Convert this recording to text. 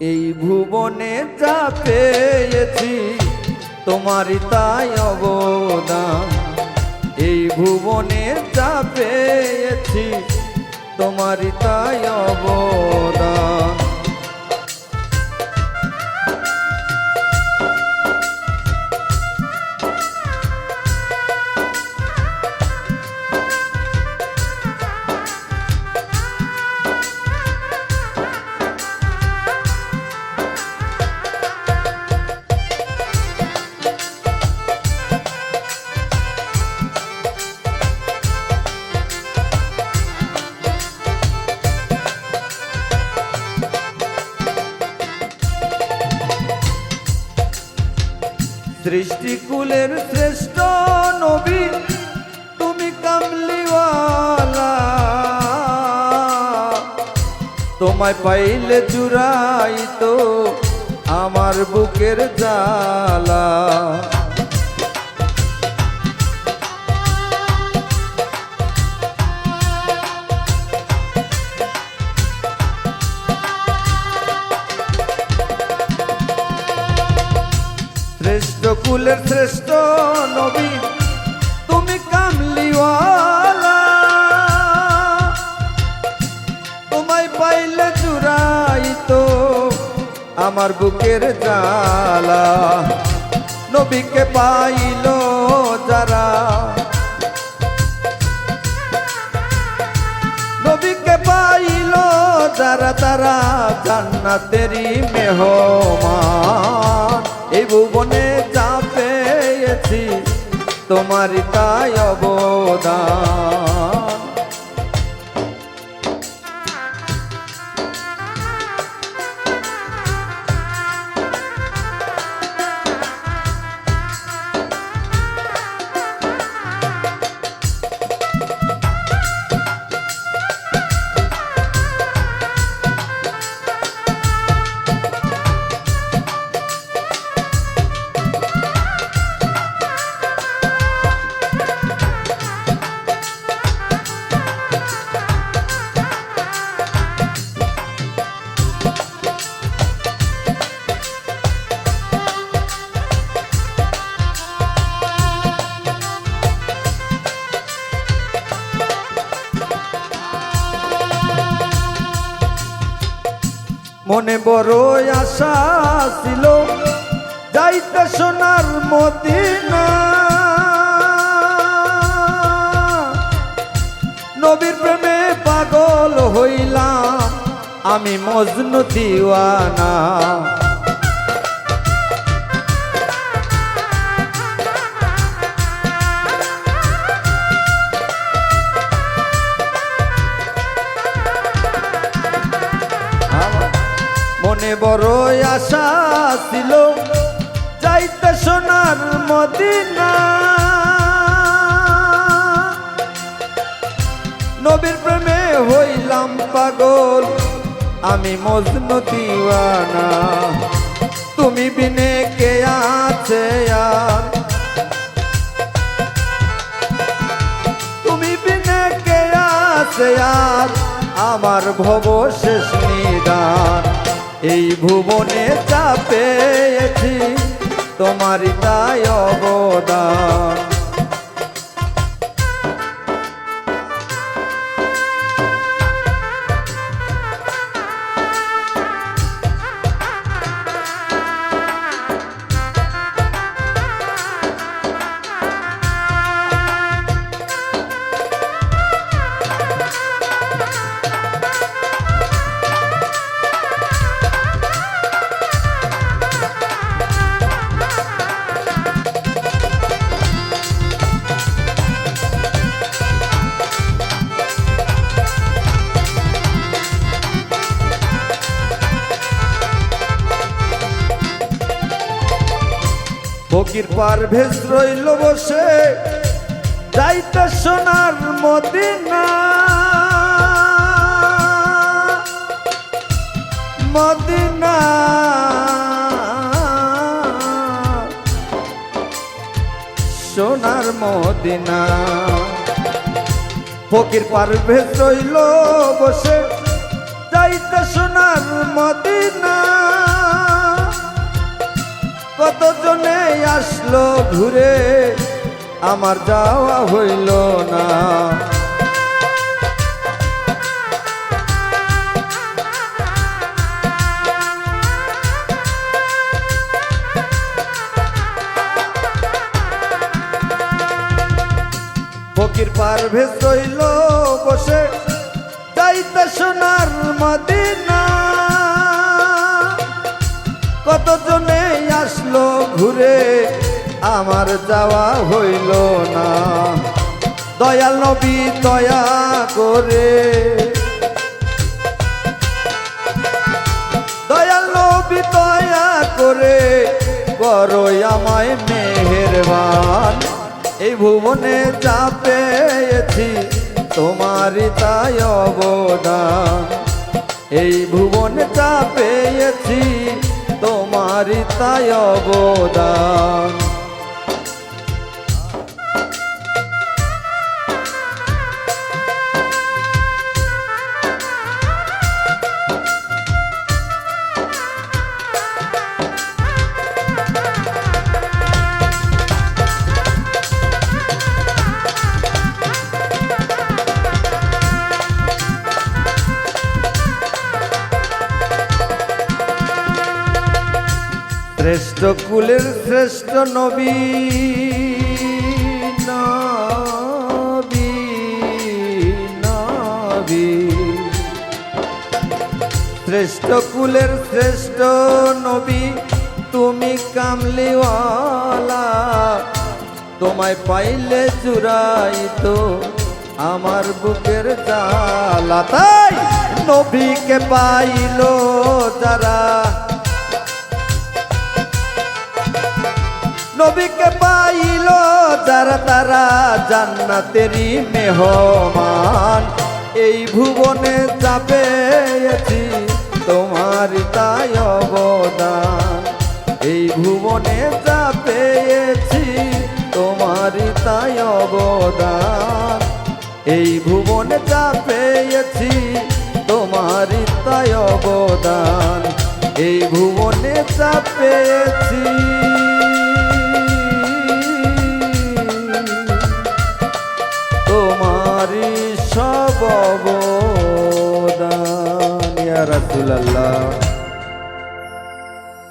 এই ভুবনে যা পেয়েছি তোমারই তাই অবদান। এই ভুবনে যা পেয়েছি তোমারই তাই অবদান। সৃষ্টিকুলের শ্রেষ্ঠ নবী তুমি কামলিওয়ালা। তোমায় পাইলে জুড়াই তো আমার বুকের জ্বালা। কুলের শ্রেষ্ঠ নবী। তুমি কামলিওয়ালা। তোমায় পাইলে তো আমার বুকের জালা নবীকে পাইল যারা। নবীকে পাইল যারা, তারা জান্নাতেরই মেহমান। তোমারই তাই অবদান। মনে বড় আশা ছিল যাইতে সোনার মদিনা। নবীর প্রেমে পাগল হইলাম আমি মজনু দিওয়ানা। মনে বড় আশা ছিল। যাইতে সোনার মদিনা। নবীর প্রেমে হইলাম পাগল, আমি মজনু দিওয়ানা। তুমি বিনে কে আছে আর? তুমি বিনে কে আছে আর? আমার ভব শেষ নিদান। এই ভুবনে চাপেছি পেয়েছি তোমারই তাই অবদান। ফকির পারভেজ রইল বসে, যাইতে সোনার মদিনা। মদিনা। সোনার মদিনা। ফকির পারভেজ রইল বসে, যাইতে সোনার মদিনা। আসলো ঘুরে? আমার যাওয়া হইল না। ফকির পারভেজ রইল বসে যাইতে সোনার মদিনা। কতজনে আসলো ঘুরে, আমার যাওয়া হইল না। দয়াল নবী দয়া করে। দয়াল নবী দয়া করে করো আমায় মেহেরবান। এই ভুবনে যা পেয়েছি, তোমারই তাই অবদান। এই ভুবনে যা পেয়েছি তোমারই তাই অবদান। শ্রেষ্ঠ কুলের শ্রেষ্ঠ নবী নবী শ্রেষ্ঠ কুলের শ্রেষ্ঠ নবী, তুমি কামলিওয়ালা। তোমায় পাইলে জুড়াই তো আমার বুকের জ্বালা তাই নবীকে পাইলো যারা নবীকে পাইল যারা তারা জান্নাতেরই মেহমান। এই ভুবনে যা পেয়েছি তোমার তাই অবদান। এই ভুবনে যা পেয়েছি তোমার তাই অবদান। এই ভুবনে যা পেয়েছি তোমার তাই অবদান। এই ভুবনে যা পেয়েছি